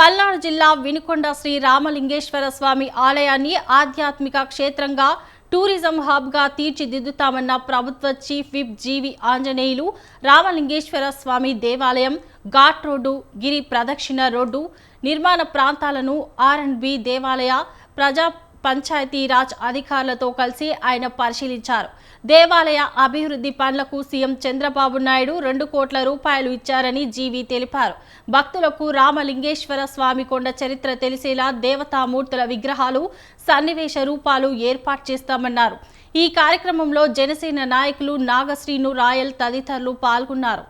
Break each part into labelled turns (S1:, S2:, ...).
S1: పల్నాడు జిల్లా వినుకొండ శ్రీ రామలింగేశ్వర స్వామి ఆలయాన్ని ఆధ్యాత్మిక క్షేత్రంగా టూరిజం హబ్గా తీర్చిదిద్దుతామన్న ప్రభుత్వ chief whip GV Anjaneyulu Ramalingeswara Swami దేవాలయం ఘాట్ రోడ్డు గిరి ప్రదక్షిణ రోడ్డు నిర్మాణ ప్రాంతాలను ఆర్ అండ్ బి దేవాలయ ప్రజా పంచాయతీరాజ్ అధికారులతో కలిసి ఆయన పరిశీలించారు. దేవాలయ అభివృద్ధి పనులకు సీఎం చంద్రబాబు నాయుడు రెండు కోట్ల రూపాయలు ఇచ్చారని జీవి తెలిపారు. భక్తులకు రామలింగేశ్వర స్వామి కొండ చరిత్ర తెలిసేలా దేవతామూర్తుల విగ్రహాలు సన్నివేశ రూపాలు ఏర్పాటు చేస్తామన్నారు. ఈ కార్యక్రమంలో జనసేన నాయకులు నాగశ్రీను రాయల్ తదితరులు పాల్గొన్నారు.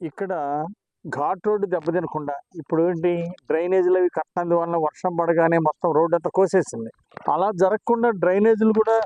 S2: ఇక్కడ ఘాట్ రోడ్డు దెబ్బతినకుండా ఇప్పుడు ఏంటి డ్రైనేజీలు అవి కట్టినందు వలన వర్షం పడగానే మొత్తం రోడ్డు అంతా కోసేసింది. అలా జరగకుండా డ్రైనేజీలు కూడా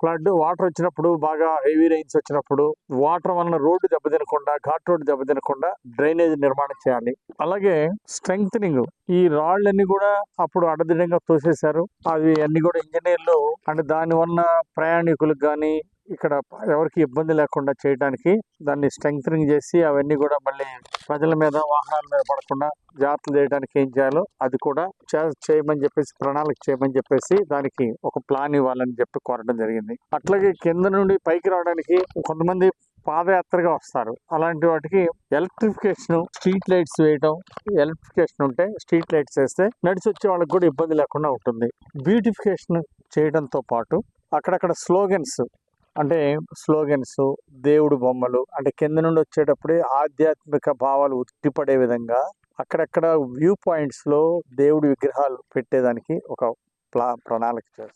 S2: ఫ్లడ్ వాటర్ వచ్చినప్పుడు బాగా హెవీ రైన్స్ వచ్చినప్పుడు వాటర్ వలన రోడ్డు దెబ్బతినకుండా ఘాట్ రోడ్డు దెబ్బతినకుండా డ్రైనేజ్ నిర్మాణం చేయాలి. అలాగే స్ట్రెంగ్త్నింగ్ ఈ రాళ్ళన్నీ కూడా అప్పుడు అడదిడంగా తోసేశారు. అవి అన్ని కూడా ఇంజనీర్లు అంటే దాని వలన ప్రయాణికులకు కానీ ఇక్కడ ఎవరికి ఇబ్బంది లేకుండా చేయడానికి దాన్ని స్ట్రెంగ్త్నింగ్ చేసి అవన్నీ కూడా మళ్ళీ ప్రజల మీద వాహనాల మీద పడకుండా జాగ్రత్తలు చేయడానికి ఏం చేయాలో అది కూడా చే- చేయమని చెప్పేసి ప్రణాళిక చేయమని చెప్పేసి దానికి ఒక ప్లాన్ ఇవ్వాలని చెప్పి కోరడం జరిగింది. అట్లాగే కింద నుండి పైకి రావడానికి కొంతమంది పాదయాత్రగా వస్తారు. అలాంటి వాటికి ఎలక్ట్రిఫికేషన్ స్ట్రీట్ లైట్స్ వేయడం ఎలక్ట్రిఫికేషన్ ఉంటే స్ట్రీట్ లైట్స్ వేస్తే నడిచి వచ్చే వాళ్ళకి కూడా ఇబ్బంది లేకుండా ఉంటుంది. బ్యూటిఫికేషన్ చేయడంతో పాటు అక్కడక్కడ స్లోగన్స్ అంటే స్లోగన్స్ దేవుడు బొమ్మలు అంటే కింద నుండి వచ్చేటప్పుడే ఆధ్యాత్మిక భావాలు ఉట్టిపడే విధంగా అక్కడక్కడ వ్యూ పాయింట్స్లో దేవుడి విగ్రహాలు పెట్టేదానికి ఒక ప్లా ప్రణాళిక చేస్తారు